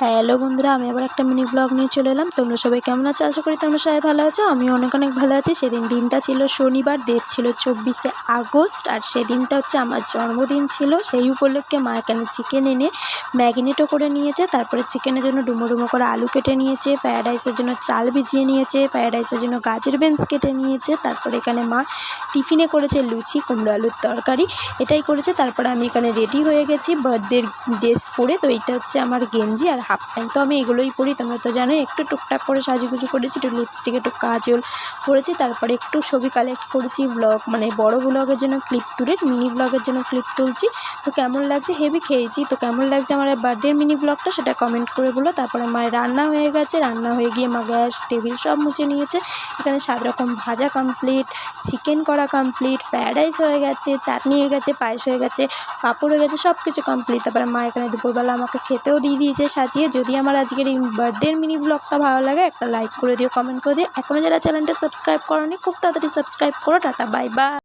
Hello বন্ধুরা, আমি আবার একটা মিনি ব্লগ নিয়ে চলে এলাম। তোমরা সবাই কেমন আছো? আশা করি তোমরা সবাই ভালো আছো। আমি অনেক অনেক ভালো আছি। সেদিন দিনটা ছিল শনিবার ডেট ছিল চব্বিশে আগস্ট, আর সেদিনটা হচ্ছে আমার জন্মদিন ছিল। সেই উপলক্ষে মা এখানে চিকেন এনে ম্যাগিনেটও করে নিয়েছে। তারপরে চিকেনের জন্য ডুমো ডুমো করে আলু কেটে নিয়েছে। ফ্রায়েড রাইসের জন্য চাল ভিজিয়ে নিয়েছে। ফ্রায়েড রাইসের জন্য গাজর বেঞ্চ কেটে নিয়েছে। তারপরে এখানে মা টিফিনে করেছে লুচি, কুমড়ো আলুর তরকারি। এটাই করেছে। তারপরে আমি এখানে রেডি হয়ে গেছি। বার্থডের ড্রেস পরে। তো এইটা হচ্ছে আমার গেঞ্জি। আর হাফ প্যান্ট তো আমি এগুলোই পরি, তোমরা তো জানো একটু টুকটাক করে সাজুগুজু করেছি, একটু লিপস্টিক একটু কাজল করেছি, তারপরে একটু ছবি কালেক্ট করেছি ব্লগ মানে বড় ব্লগের জন্য ক্লিপ তুলে মিনি ব্লগের জন্য ক্লিপ তুলছি। তো কেমন লাগছে? হেভি খেয়েছি। তো কেমন লাগছে আমার বার্থডের মিনি ব্লগটা সেটা কমেন্ট করে বলো। তারপরে মায়ের রান্না হয়ে গেছে, রান্না হয়ে গিয়ে মা গ্যাস, টেবিল সব মুছে নিয়েছে। এখানে সাত রকম ভাজা কমপ্লিট চিকেন করা কমপ্লিট ফ্রায়েড রাইস হয়ে গেছে, চাটনি হয়ে গেছে, পায়েস হয়ে গেছে, পাঁপড় হয়ে গেছে সব কিছু কমপ্লিট তারপরে মা এখানে দুপুরবেলা আমাকে খেতেও দিয়ে দিয়েছে সাজিয়ে যদি আমার আজকের এই বার্থডের মিনি ব্লগটা ভালো লাগে, একটা লাইক করে দিও কমেন্ট করে দিও। এখনও যারা চ্যানেলটা সাবস্ক্রাইব করনি, খুব তাড়াতাড়ি সাবস্ক্রাইব করো। Tata bye bye